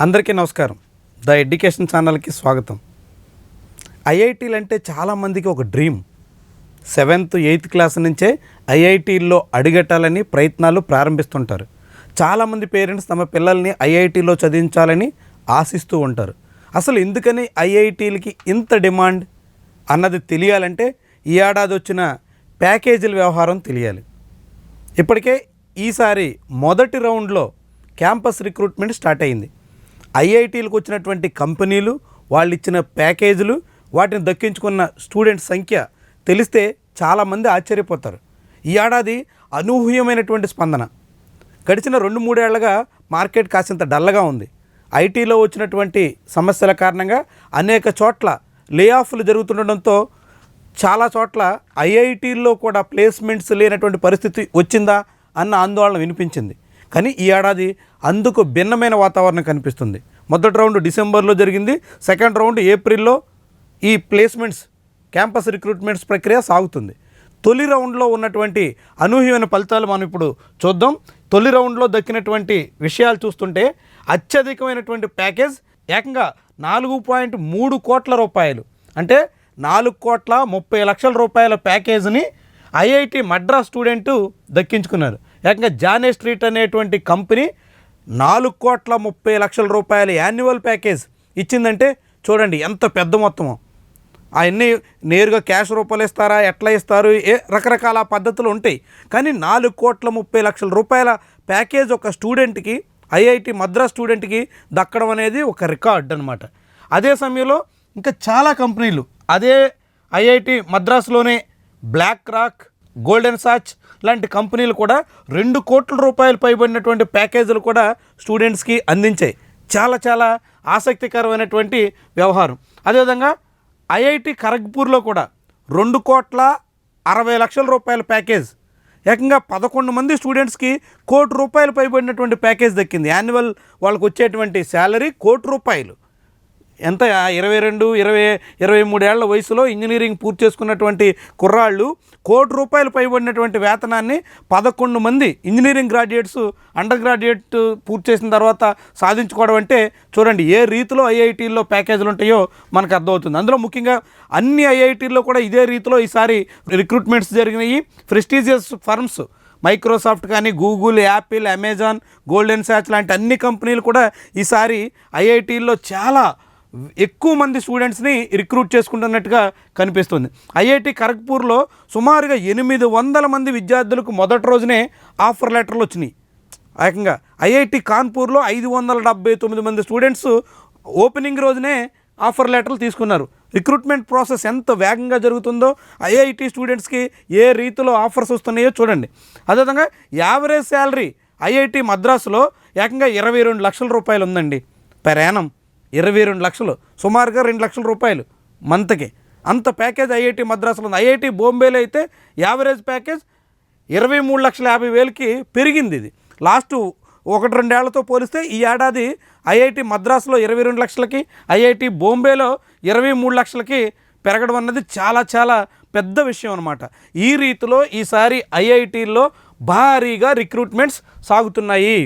అందరికీ నమస్కారం. The education ఛానల్కి స్వాగతం. ఐఐటీలు అంటే చాలామందికి ఒక డ్రీమ్. సెవెంత్ ఎయిత్ క్లాస్ నుంచే ఐఐటీల్లో అడుగెట్టాలని ప్రయత్నాలు ప్రారంభిస్తుంటారు. చాలామంది పేరెంట్స్ తమ పిల్లల్ని ఐఐటీలో చదివించాలని ఆశిస్తూ ఉంటారు. అసలు ఎందుకని ఐఐటీలకి ఇంత డిమాండ్? అన్నది తెలియాలంటే ఈ ఏడాది వచ్చిన ప్యాకేజీల వ్యవహారం తెలియాలి. ఇప్పటికే ఈసారి మొదటి రౌండ్లో క్యాంపస్ రిక్రూట్మెంట్ స్టార్ట్ అయింది. ఐఐటీలకు వచ్చినటువంటి కంపెనీలు వాళ్ళు ఇచ్చిన ప్యాకేజీలు వాటిని దక్కించుకున్న స్టూడెంట్స్ సంఖ్య తెలిస్తే చాలామంది ఆశ్చర్యపోతారు. ఈ ఏడాది అనూహ్యమైనటువంటి స్పందన. గడిచిన రెండు మూడేళ్ళుగా మార్కెట్ కాసింత డల్గా ఉంది. ఐటీలో వచ్చినటువంటి సమస్యల కారణంగా అనేక చోట్ల లే ఆఫ్లు జరుగుతుండడంతో చాలా చోట్ల ఐఐటీల్లో కూడా ప్లేస్మెంట్స్ లేనటువంటి పరిస్థితి వచ్చిందా అన్న ఆందోళన వినిపించింది. కానీ ఈ ఏడాది అందుకు భిన్నమైన వాతావరణం కనిపిస్తుంది. మొదటి రౌండ్ డిసెంబర్లో జరిగింది. సెకండ్ రౌండ్ ఏప్రిల్లో ఈ ప్లేస్మెంట్స్ క్యాంపస్ రిక్రూట్మెంట్స్ ప్రక్రియ సాగుతుంది. తొలి రౌండ్లో ఉన్నటువంటి అనూహ్యమైన ఫలితాలు మనం ఇప్పుడు చూద్దాం. తొలి రౌండ్లో దక్కినటువంటి విషయాలు చూస్తుంటే అత్యధికమైనటువంటి ప్యాకేజ్ ఏకంగా నాలుగు పాయింట్ మూడు కోట్ల రూపాయలు. అంటే నాలుగు కోట్ల ముప్పై లక్షల రూపాయల ప్యాకేజీని ఐఐటి మద్రాస్ స్టూడెంట్ దక్కించుకున్నారు. ఏకంగా జానే స్ట్రీట్ అనేటువంటి కంపెనీ నాలుగు కోట్ల ముప్పై లక్షల రూపాయల యాన్యువల్ ప్యాకేజ్ ఇచ్చిందంటే చూడండి ఎంత పెద్ద మొత్తము. అవన్నీ నేరుగా క్యాష్ రూపాయలు ఇస్తారా ఎట్లా ఇస్తారు ఏ రకరకాల పద్ధతులు ఉంటాయి. కానీ నాలుగు కోట్ల ముప్పై లక్షల రూపాయల ప్యాకేజ్ ఒక స్టూడెంట్కి ఐఐటి మద్రాస్ స్టూడెంట్కి దక్కడం అనేది ఒక రికార్డ్ అనమాట అదే సమయంలో ఇంకా చాలా కంపెనీలు అదే ఐఐటి మద్రాసులోనే బ్లాక్ రాక్ గోల్డెన్ సాచ్ లాంటి కంపెనీలు కూడా రెండు కోట్ల రూపాయలు పైబడినటువంటి ప్యాకేజీలు కూడా స్టూడెంట్స్కి అందించాయి. చాలా చాలా ఆసక్తికరమైనటువంటి వ్యవహారం. అదేవిధంగా ఐఐటి ఖరగ్పూర్లో కూడా రెండు కోట్ల అరవై లక్షల రూపాయల ప్యాకేజ్. ఏకంగా పదకొండు మంది స్టూడెంట్స్కి కోటి రూపాయలు పైబడినటువంటి ప్యాకేజ్ దక్కింది. యాన్యువల్ వాళ్ళకు వచ్చేటువంటి శాలరీ కోటి రూపాయలు. ఎంత? ఇరవై రెండు ఇరవై ఇరవై మూడేళ్ళ వయసులో ఇంజనీరింగ్ పూర్తి చేసుకున్నటువంటి కుర్రాళ్ళు కోటి రూపాయలు పైబడినటువంటి వేతనాన్ని పదకొండు మంది ఇంజనీరింగ్ గ్రాడ్యుయేట్స్ అండర్ గ్రాడ్యుయేట్ పూర్తి చేసిన తర్వాత సాధించుకోవడం అంటే చూడండి ఏ రీతిలో ఐఐటీల్లో ప్యాకేజీలు ఉంటాయో మనకు అర్థమవుతుంది. అందులో ముఖ్యంగా అన్ని ఐఐటీల్లో కూడా ఇదే రీతిలో ఈసారి రిక్రూట్మెంట్స్ జరిగినాయి. ప్రెస్టీజియస్ ఫర్మ్స్ మైక్రోసాఫ్ట్ కానీ Google Apple Amazon Goldman Sachs లాంటి అన్ని కంపెనీలు కూడా ఈసారి ఐఐటీల్లో చాలా ఎక్కువ మంది స్టూడెంట్స్ని రిక్రూట్ చేసుకుంటున్నట్టుగా కనిపిస్తుంది. ఐఐటి ఖరగ్పూర్లో సుమారుగా ఎనిమిది వందల మంది విద్యార్థులకు మొదటి రోజునే ఆఫర్ లెటర్లు వచ్చినాయి. ఏకంగా ఐఐటి కాన్పూర్లో ఐదు వందల డెబ్బై తొమ్మిది మంది స్టూడెంట్స్ ఓపెనింగ్ రోజునే ఆఫర్ లెటర్లు తీసుకున్నారు. రిక్రూట్మెంట్ ప్రాసెస్ ఎంత వేగంగా జరుగుతుందో ఐఐటి స్టూడెంట్స్కి ఏ రీతిలో ఆఫర్స్ వస్తున్నాయో చూడండి. అదేవిధంగా యావరేజ్ శాలరీ ఐఐటి మద్రాసులో ఏకంగా ఇరవై రెండు లక్షల రూపాయలు ఉందండి. ప్రయాణం ఇరవై రెండు లక్షలు. సుమారుగా రెండు లక్షల రూపాయలు మంత్కి. అంత ప్యాకేజ్ ఐఐటి మద్రాసులో ఉంది. ఐఐటి బొంబేలో అయితే యావరేజ్ ప్యాకేజ్ ఇరవై మూడు లక్షల యాభై వేలకి పెరిగింది ఇది. లాస్ట్ ఒకటి రెండేళ్ళతో పోలిస్తే ఈ ఏడాది ఐఐటి మద్రాసులో ఇరవై రెండు లక్షలకి ఐఐటి బొంబేలో ఇరవై మూడు లక్షలకి పెరగడం అన్నది చాలా చాలా పెద్ద విషయం అనమాట ఈ రీతిలో ఈసారి ఐఐటీల్లో భారీగా రిక్రూట్మెంట్స్ సాగుతున్నాయి.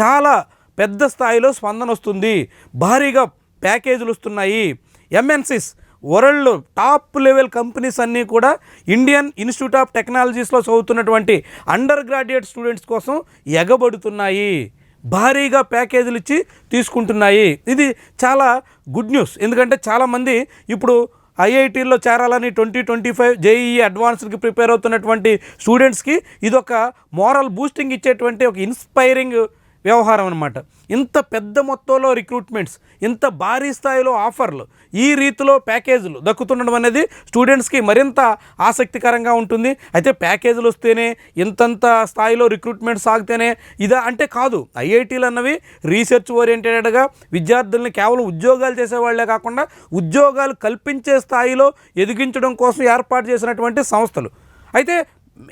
చాలా పెద్ద స్థాయిలో స్పందన వస్తుంది. భారీగా ప్యాకేజీలు వస్తున్నాయి. MNCs world top level companies అన్నీ కూడా ఇండియన్ ఇన్స్టిట్యూట్ ఆఫ్ టెక్నాలజీస్లో చదువుతున్నటువంటి అండర్ గ్రాడ్యుయేట్ స్టూడెంట్స్ కోసం ఎగబడుతున్నాయి. భారీగా ప్యాకేజీలు ఇచ్చి తీసుకుంటున్నాయి. ఇది చాలా గుడ్ న్యూస్. ఎందుకంటే చాలామంది ఇప్పుడు ఐఐటీల్లో చేరాలని ట్వంటీ ట్వంటీ ఫైవ్ జేఈఈ అడ్వాన్స్డ్కి ప్రిపేర్ అవుతున్నటువంటి స్టూడెంట్స్కి ఇది ఒక మోరల్ బూస్టింగ్ ఇచ్చేటువంటి ఒక ఇన్స్పైరింగ్ వ్యవహారం అనమాట ఇంత పెద్ద మొత్తంలో రిక్రూట్మెంట్స్ ఇంత భారీ స్థాయిలో ఆఫర్లు ఈ రీతిలో ప్యాకేజీలు దక్కుతుండడం అనేది స్టూడెంట్స్కి మరింత ఆసక్తికరంగా ఉంటుంది. అయితే ప్యాకేజీలు వస్తేనే ఇంతంత స్థాయిలో రిక్రూట్మెంట్ సాగితేనే ఇదా అంటే కాదు. ఐఐటీలు అన్నవి రీసెర్చ్ ఓరియంటెడ్గా విద్యార్థుల్ని కేవలం ఉద్యోగాలు చేసేవాళ్ళే కాకుండా ఉద్యోగాలు కల్పించే స్థాయిలో ఎదిగించడం కోసం ఏర్పాటు చేసినటువంటి సంస్థలు. అయితే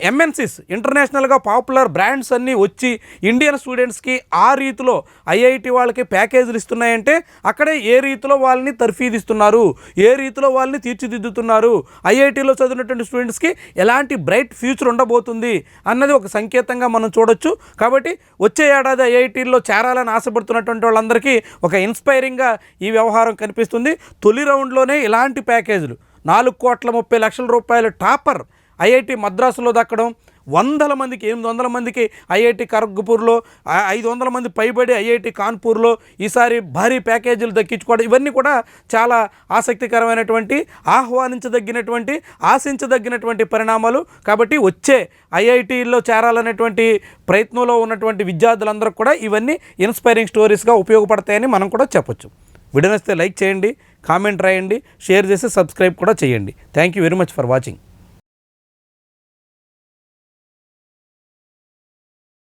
ఎంఎన్సీస్ ఇంటర్నేషనల్గా పాపులర్ బ్రాండ్స్ అన్నీ వచ్చి ఇండియన్ స్టూడెంట్స్కి ఆ రీతిలో ఐఐటి వాళ్ళకి ప్యాకేజీలు ఇస్తున్నాయంటే అక్కడే ఏ రీతిలో వాళ్ళని తర్ఫీదిస్తున్నారు ఏ రీతిలో వాళ్ళని తీర్చిదిద్దుతున్నారు ఐఐటిలో చదివినటువంటి స్టూడెంట్స్కి ఎలాంటి బ్రైట్ ఫ్యూచర్ ఉండబోతుంది అన్నది ఒక సంకేతంగా మనం చూడొచ్చు. కాబట్టి వచ్చే ఏడాది ఐఐటీల్లో చేరాలని ఆశపడుతున్నటువంటి వాళ్ళందరికీ ఒక ఇన్స్పైరింగ్గా ఈ వ్యవహారం కనిపిస్తుంది. తొలి రౌండ్లోనే ఇలాంటి ప్యాకేజీలు నాలుగు కోట్ల ముప్పై లక్షల రూపాయల టాపర్ ఐఐటి మద్రాసులో దక్కడం వందల మందికి ఎనిమిది వందల మందికి ఐఐటి ఖరగ్పూర్లో ఐదు వందల మంది పైబడి ఐఐటి కాన్పూర్లో ఈసారి భారీ ప్యాకేజీలు దక్కించుకోవడం ఇవన్నీ కూడా చాలా ఆసక్తికరమైనటువంటి ఆహ్వానించదగినటువంటి ఆశించదగినటువంటి పరిణామాలు. కాబట్టి వచ్చే ఐఐటీల్లో చేరాలనేటువంటి ప్రయత్నంలో ఉన్నటువంటి విద్యార్థులందరూ కూడా ఇవన్నీ ఇన్స్పైరింగ్ స్టోరీస్గా ఉపయోగపడతాయని మనం కూడా చెప్పొచ్చు. వీడియో నచ్చితే లైక్ చేయండి కామెంట్ రాయండి షేర్ చేసి సబ్స్క్రైబ్ కూడా చేయండి. Thank you very much for watching.